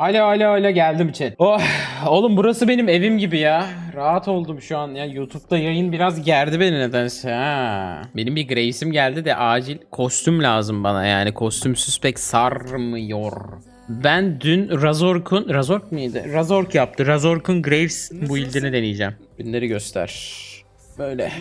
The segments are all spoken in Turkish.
Alo alo alo geldim chat. Oh, oğlum burası benim evim gibi ya. Rahat oldum şu an ya. YouTube'da yayın biraz gerdi beni nedense ha. Benim bir Graves'im geldi de acil kostüm lazım bana yani. Kostümsüz pek sarmıyor. Ben dün Razork'un, Razork mıydı? Razork yaptı. Razork'un Graves build'ini deneyeceğim. Günleri göster. Böyle.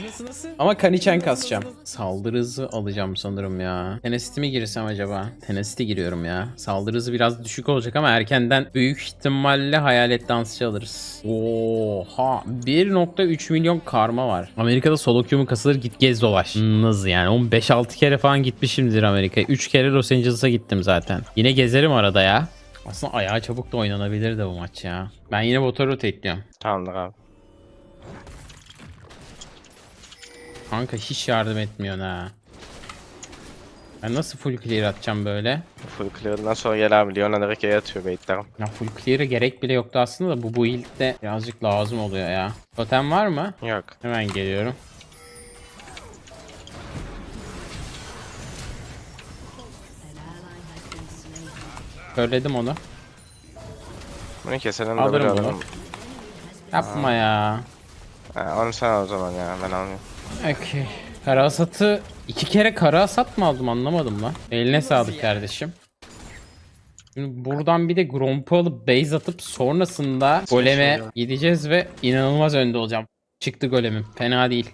Ama Kanichen kasacağım. Saldırı hızı alacağım sanırım ya. Tenacity mi girsem acaba? Tenacity giriyorum ya. Saldırı hızı biraz düşük olacak ama erkenden büyük ihtimalle hayalet dansçı alırız. Oha. 1.3 milyon karma var. Amerika'da solo queue'mu kasılır git gez dolaş. Nız yani. 15-6 kere falan gitmişimdir Amerika'ya. 3 kere Los Angeles'a gittim zaten. Yine gezerim arada ya. Aslında ayağı çabuk da oynanabilir de bu maç ya. Ben yine bota rotate'liyorum. Tamamdır abi. Kanka hiç yardım etmiyorsun ha. Ben nasıl full clear atacağım böyle? Full clear'dan sonra gel abi. Leon'a direkt E'ye atıyor baitlerim. Ya full clear'e gerek bile yoktu aslında da bu build'de birazcık lazım oluyor ya. Totem var mı? Yok. Hemen geliyorum. Söyledim onu. Bunu keselim de Alırım böyle bunu. Yapma ya. Ha, onu sen al o zaman ya. Ben almıyorum. Okey. Kara hasatı iki kere kara hasat mı aldım anlamadım lan. Eline sağlık kardeşim. Şimdi buradan bir de Gromp'u alıp base atıp sonrasında goleme gideceğiz ve inanılmaz önde olacağım. Çıktı golemim. Fena değil.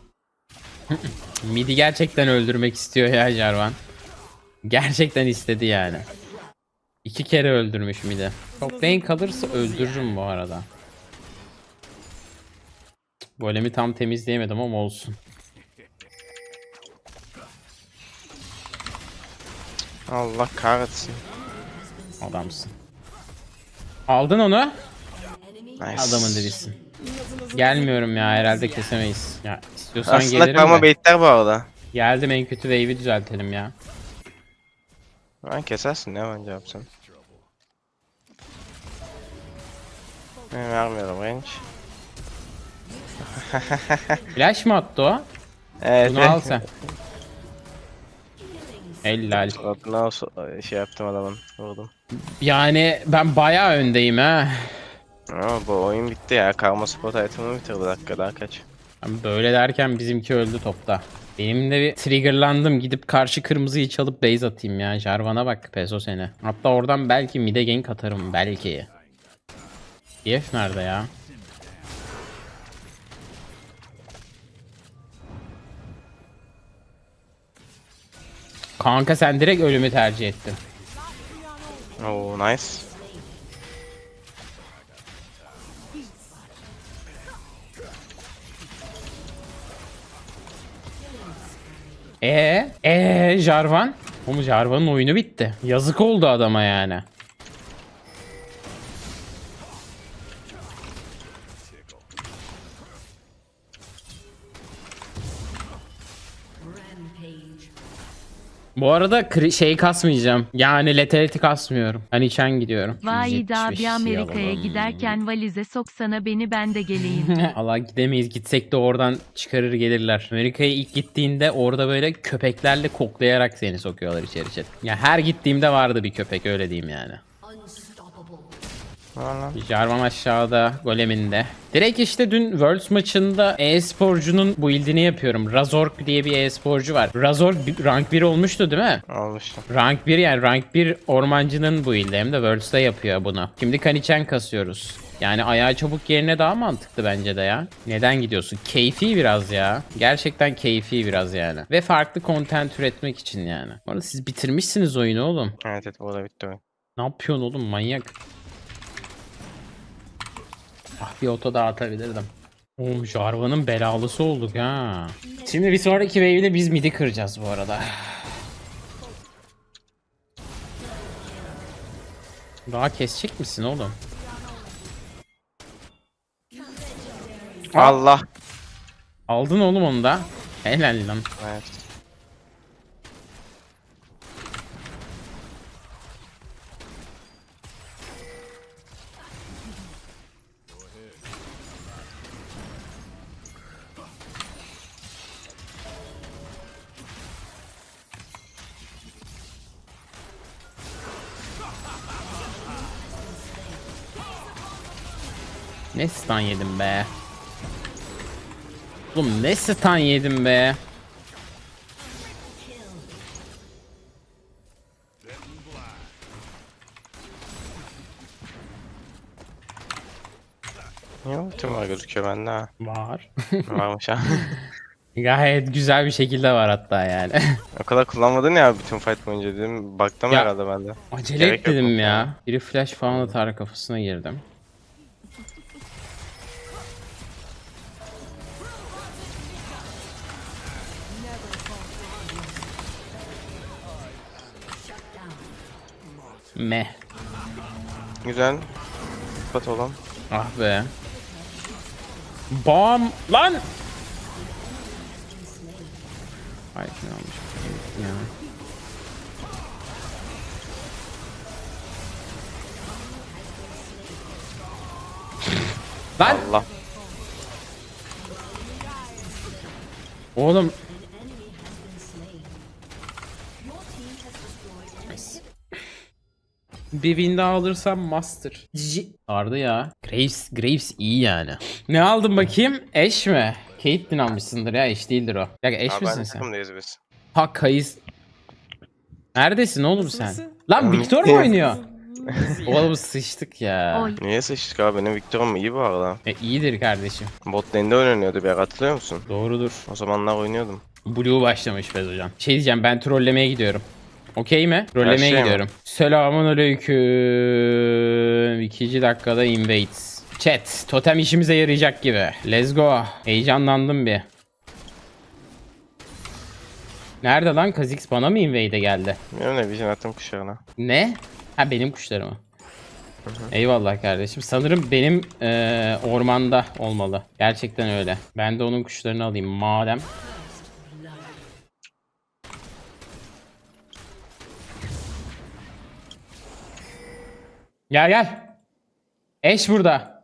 Midi gerçekten öldürmek istiyor ya Jarvan. Gerçekten istedi yani. İki kere öldürmüş midi. Top lane kalırsa öldürürüm bu arada. Golemi tam temizleyemedim ama olsun. Allah kahretsin. Adamsın. Aldın onu. Nice. Adamın dibisin. Gelmiyorum ya herhalde kesemeyiz. Ya istiyorsan Aslında gelirim de. baitler bu arada. Geldim en kötü wave'i düzeltelim ya. Ben kesersin ya bence yapsan. Ben vermiyorum range. Flash mı attı o? Evet. Bunu al sen. Helal. Adına şey yaptım adamın. Vurdum. Yani ben bayağı öndeyim ha. Ama bu oyun bitti ya. Karma spot item'ı bitirdi dakikada kaç. Ben böyle derken bizimki öldü topta. Benim de bir triggerlandım. Gidip karşı kırmızıyı çalıp base atayım ya. Jarvan'a bak peso seni. Hatta oradan belki mid'e gank atarım. Belki. DF nerede ya? Kanka sen direkt ölümü tercih ettin. Oo nice. Ee, ee Jarvan? Oğlum Jarvan'ın oyunu bitti. Yazık oldu adama yani. Bu arada şey kasmayacağım. Yani letality kasmıyorum. Ben içen gidiyorum. Vay da 175 bir Amerika'ya giderken valize soksana beni ben de geleyim. Allah gidemeyiz. Gitsek de oradan çıkarır gelirler. Amerika'ya ilk gittiğinde orada böyle köpeklerle koklayarak seni sokuyorlar içeri içeri. Ya her gittiğimde vardı bir köpek öyle diyeyim yani. Var lan. Jarvan aşağıda, goleminde. Direkt işte dün Worlds maçında e-sporcunun build'ini yapıyorum. Razork diye bir e-sporcu var. Razork rank 1 olmuştu değil mi? Almıştım. Rank 1 yani rank 1 ormancının build'i hem de Worlds'ta yapıyor bunu. Şimdi Kanichen kasıyoruz. Yani ayağı çabuk yerine daha mantıklı bence de ya. Neden gidiyorsun? Keyfi biraz ya. Gerçekten keyfi biraz yani. Ve farklı content üretmek için yani. Bu arada siz bitirmişsiniz oyunu oğlum. Evet evet burada bitti oyun. Ne yapıyorsun oğlum manyak? Ah bir oto daha atabilirdim. Oo Jarvan'ın belalısı olduk ha. Şimdi bir sonraki wave'de biz midi kıracağız bu arada. Daha kesecek misin oğlum? Allah. Aldın oğlum onu da. Helal lan. Evet. Ne stun yedim be. Oğlum ne stun yedim be. Niye ultim var gözüküyor bende ha? Var. Varmış ha. Gayet güzel bir şekilde var hatta yani. o kadar kullanmadın ya bütün fight boyunca dedim. Baktım Ya- herhalde bende. Acele Gerek et yok dedim o ya. Biri flash falan atar kafasına girdim. Meh. Güzel. Kapat oğlum. Ah be. Bam lan. Ay ne olmuş ya. Lan Allah. oğlum Bir win daha alırsam master. Cici. Ardı ya. Graves, Graves iyi yani. Ne aldın bakayım? Eş mi? Caitlyn almışsındır ya eş değildir o. Ya eş Abi misin sen? takımdayız biz. Ha kayız. Neredesin oğlum sen? Lan Victor mu oynuyor? oğlum sıçtık ya. Oy. Niye sıçtık abi? Benim Victor'um iyi bu arada. E, iyidir kardeşim. Bot lane'de oynanıyordu bir ara, hatırlıyor musun? Doğrudur. O zamanlar oynuyordum. Blue başlamış Fez hocam. Şey diyeceğim ben trollemeye gidiyorum. Okey mi? Mı? gidiyorum. Selamun aleyküm. İkinci dakikada invade. Chat. Totem işimize yarayacak gibi. Let's go. Heyecanlandım bir. Nerede lan? Kha'Zix bana mı invade'e geldi? Bilmiyorum ne vision attım kuşağına. Ne? Ha benim kuşlarım. Eyvallah kardeşim. Sanırım benim eee, ormanda olmalı. Gerçekten öyle. Ben de onun kuşlarını alayım madem. Gel gel. Eş burada.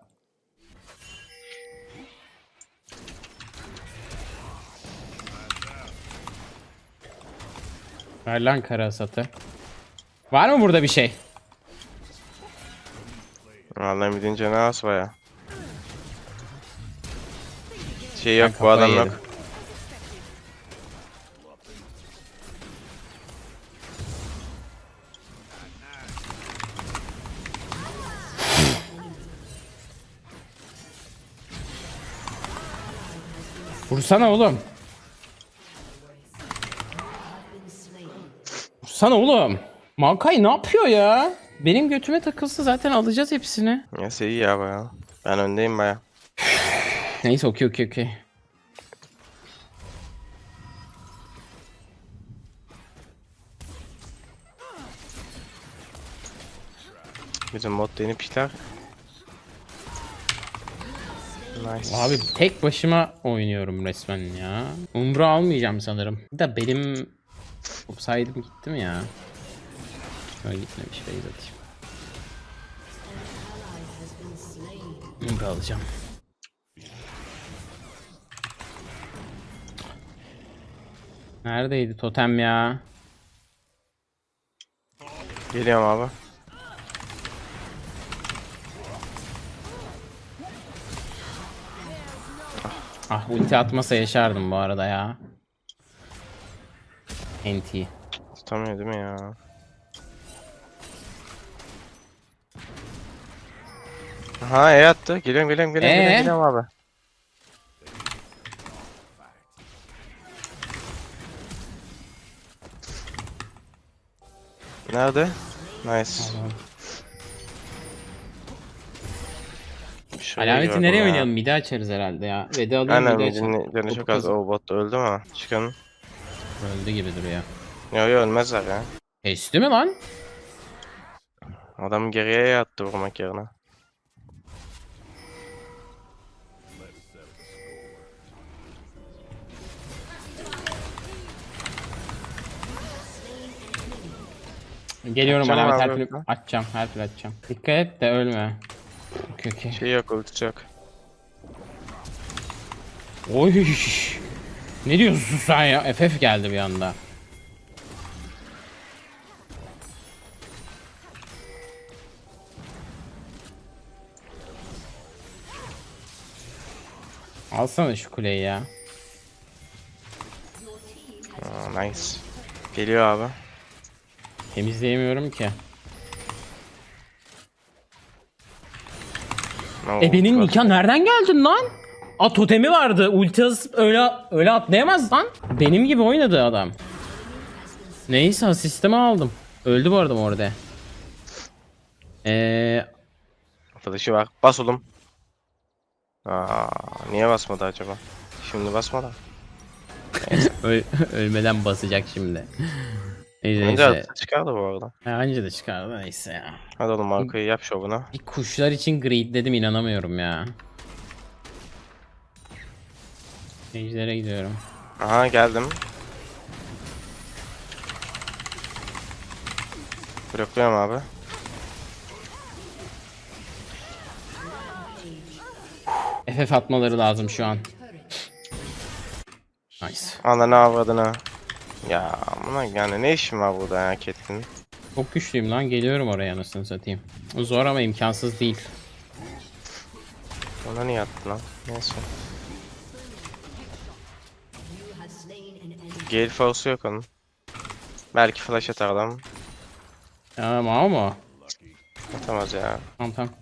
Ver lan kara hasatı. Var mı burada bir şey? Vallahi midince ne as baya. Şey yok bu adam yok. Vursana oğlum. Vursana oğlum. Mankay ne yapıyor ya? Benim götüme takılsa zaten alacağız hepsini. Neyse iyi ya baya. Ben öndeyim baya. Neyse okey okey okey. Bizim bot lane'i pikler. Nice. Abi tek başıma oynuyorum resmen ya. Umbra almayacağım sanırım. Da benim Upside'ım gitti mi ya? Öyle gitmemiş base atayım. Umbra alacağım. Neredeydi totem ya? Geliyorum abi. Ah ulti atmasa yaşardım bu arada ya. NT. Tutamıyor değil mi ya? Ha E attı. Geliyorum geliyorum geliyorum, Ee? geliyorum, geliyorum abi. Nerede? Nice. Şuraya Alameti nereye ya. oynayalım? Midi açarız herhalde ya. Vedi alayım Aynen midi açalım. midin canı çok az. O bot da öldü mü? Çıkalım. Öldü gibi duruyor. Yo yo ölmezler ya. Kesti mi lan? Adam geriye yattı vurmak yerine. Geliyorum Açacağım alamet abi, her türlü yoksa. açacağım her türlü açacağım. Dikkat et de ölme. Okey okey. Şey yok ultisi yok. Oy. Ne diyorsun sen ya? FF geldi bir anda. Alsana şu kuleyi ya. Aa, nice. Geliyor abi. Temizleyemiyorum ki. Oo, Ebenin nikah nereden geldin lan? A totemi vardı. Ulti asıp öyle öyle atlayamaz lan. Benim gibi oynadı adam. Neyse asistimi aldım. Öldü bu arada orada. Eee Flash'ı var. Bas oğlum. Aa, niye basmadı acaba? Şimdi basmadı. öl- ölmeden basacak şimdi. Neyse Önce neyse. çıkardı bu arada. Ha, Anca da çıkardı neyse ya. Hadi oğlum arkayı yap şovunu. Bir kuşlar için greed dedim inanamıyorum ya. Ejder'e gidiyorum. Aha geldim. Blokluyorum abi. FF atmaları lazım şu an. Nice. Ananı avradını. Ya buna yani ne işim var burada ya Catelyn? Çok güçlüyüm lan geliyorum oraya anasını satayım. Zor ama imkansız değil. Ona niye attın lan? Neyse. Gale force'u yok onun. Belki flash atar adam. Ama ama. Atamaz ya. Tamam tamam.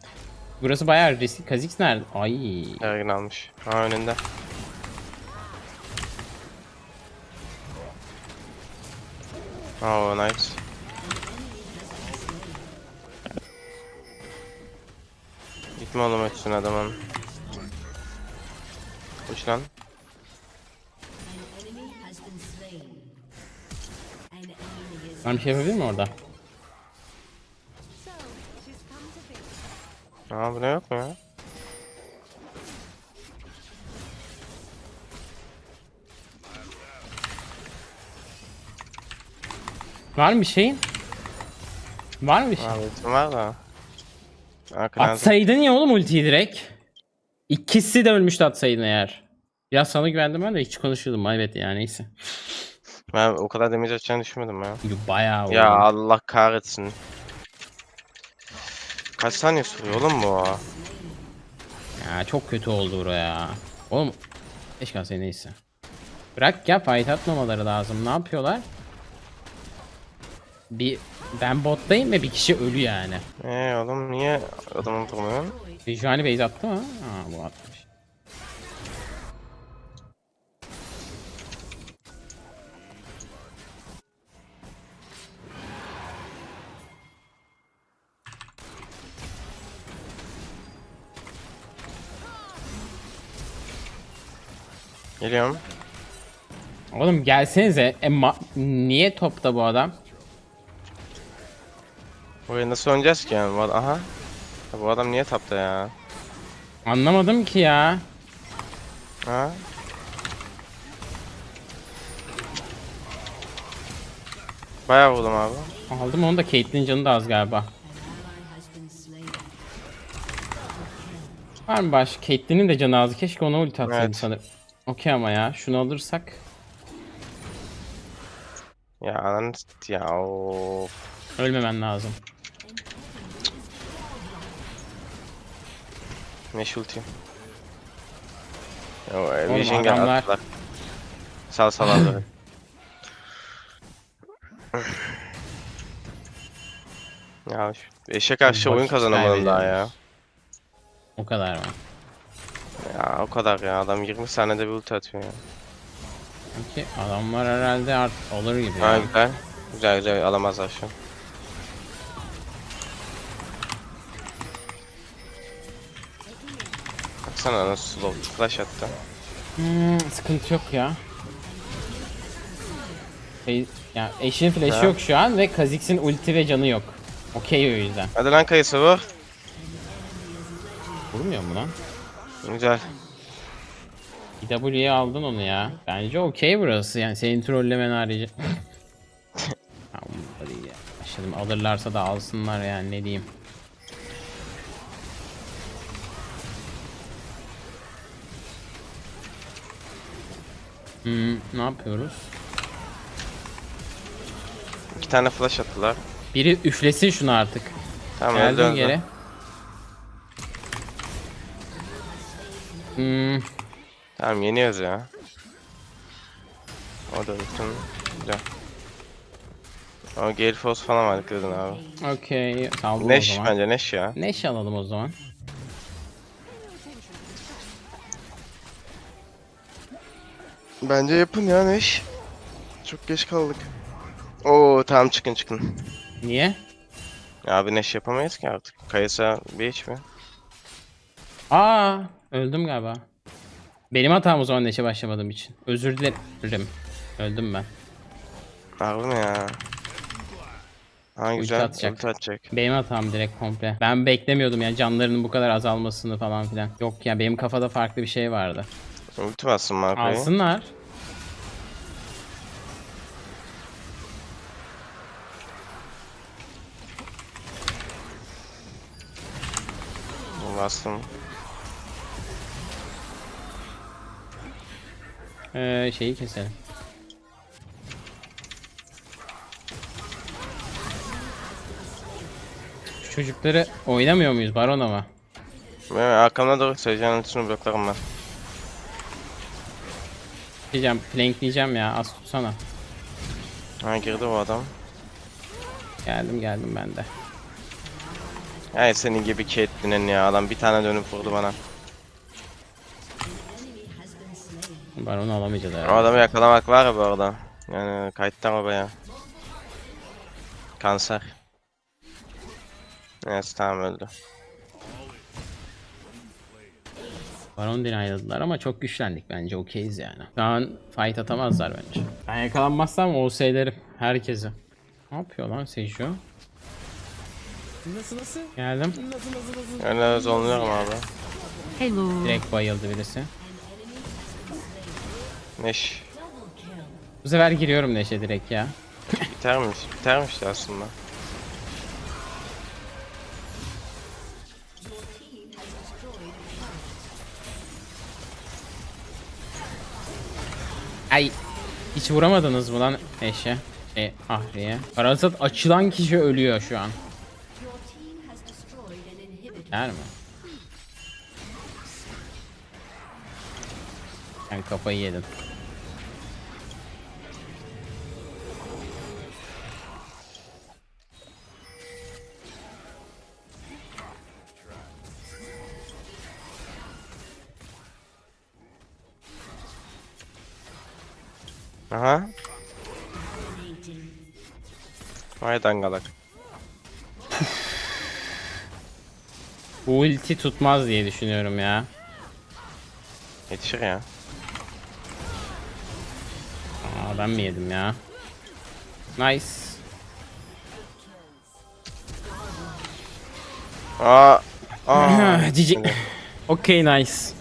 Burası bayağı riskli. Kha'Zix nerede? Ay. Ergin almış. Ha önünde. Oh nice. Gitme oğlum ötsün adamın. Uç lan. Ben bir şey yapabilir miyim orada? Aa bu ne yok mu ya? Var mı bir şeyin? Var mı bir şey? Ultim var da. Arkadan Atsaydın ya oğlum ultiyi direkt. İkisi de ölmüştü atsaydın eğer. Ya sana güvendim ben de hiç konuşuyordum. Evet yani neyse. ben o kadar damage atacağını düşünmedim ya. Bayağı Ya oyun. Allah kahretsin. Kaç saniye sürüyor oğlum bu? Ya çok kötü oldu buraya. Oğlum keşke neyse. Bırak ya fight atmamaları lazım. Ne yapıyorlar? Bir ben bottayım ve bir kişi ölü yani. Eee oğlum niye adamı vurmuyorsun? Visuali base attı mı? Aa bu atmış. Geliyorum. Oğlum gelsenize. E, niye topta bu adam? Buraya nasıl oynayacağız ki yani? Aha. Ya Bu adam niye tapta ya? Anlamadım ki ya. Ha? Bayağı vurdum abi. Aldım onu da Caitlyn canı da az galiba. Var mı baş? Caitlyn'in de canı az. Keşke ona ulti atsaydım Evet. sanırım. Okey ama ya. Şunu alırsak. Ya anan ya of. Ölmemen lazım. Meş ulti. Yo, Vision adamlar- gel attılar. Sal sal aldı. ya şu eşe karşı oyun Vakit kazanamadım daha ya. kaybediyoruz. O kadar mı? Ya o kadar ya adam 20 saniyede bir ulti atıyor ya. Sanki adamlar herhalde art olur gibi Ha ya. güzel. Güzel güzel alamazlar şu an. Baksana nasıl slow flash attı. Hmm, sıkıntı yok ya. Şey, ya eşin flash'ı Ha. yok şu an ve Kha'Zix'in ulti ve canı yok. Okey o yüzden. Hadi lan kayısı vur. Vurmuyor mu lan? Güzel. W'ye aldın onu ya. Bence okey burası yani senin trollemen harici. umurumda değil ya. Başladım alırlarsa da alsınlar yani ne diyeyim. Hmm, ne yapıyoruz? İki tane flash attılar. Biri üflesin şunu artık. Tamam öldü Geldim öldü. geri. Hmm, Tamam yeniyoruz ya. O da bütün güzel. O Gale Force falan var dikkat edin abi. Okey. Saldım o Neş zaman. bence Neş ya. Neş alalım o zaman. Bence yapın ya Neş. Çok geç kaldık. Oo tamam çıkın çıkın. Niye? Abi Neş yapamayız ki artık. Kayısa bir hiç mi? Aa, öldüm galiba. Benim hatam o zaman Neşe başlamadığım için. Özür dilerim. Öldüm ben. Harbi mi ya? Ha güzel. atacak. Ulti atacak. Benim hatam direkt komple. Ben beklemiyordum ya canlarının bu kadar azalmasını falan filan. Yok ya benim kafada farklı bir şey vardı. Ulti bassın Marco'yu. Alsınlar. Bastım. Ee, şeyi keselim. Şu çocukları oynamıyor muyuz Baron ama? Ben arkamda doğru Seyircanın ultisini bloklarım ben. Diyeceğim flankleyeceğim ya az tutsana. Ha girdi o adam. Geldim geldim ben de. Ay senin gibi Caitlyn'in ya adam bir tane dönüp vurdu bana. Baron'u alamayacağız O herhalde. adamı yakalamak var ya bu arada. Yani kayıttan o baya. Kanser. Evet tamam öldü. Baron denayladılar ama çok güçlendik bence okeyiz yani. Şu an fight atamazlar bence. Ben yakalanmazsam OS'lerim herkese. Ne yapıyor lan Seju? Nasıl nasıl? Geldim. Nasıl nasıl nasıl? Öyle zonluyorum abi. Hello. Direkt bayıldı birisi. Neş. Bu sefer giriyorum Neşe direkt ya. Bitermiş. Bitermişti aslında. Ay. Hiç vuramadınız mı lan Neşe? E, Ahri'ye. Parazit açılan kişi ölüyor şu an. Yer mi? Ben kafayı yedim. Vay dangalak. Bu ulti tutmaz diye düşünüyorum ya. Yetişir ya. Aa, ben mi yedim ya? Nice. Aa. Aa. Cici. Okey nice.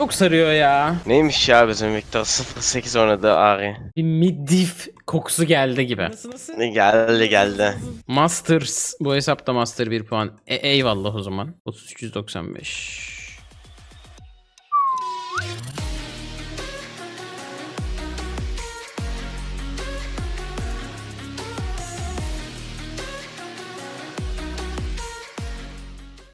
Çok sarıyor ya. Neymiş ya bizim Victor 08 oynadı Ari. Bir mid-diff kokusu geldi gibi. Nasıl nasıl? Ne geldi geldi. Masters. Bu hesapta Master 1 puan. E, eyvallah o zaman. 3395.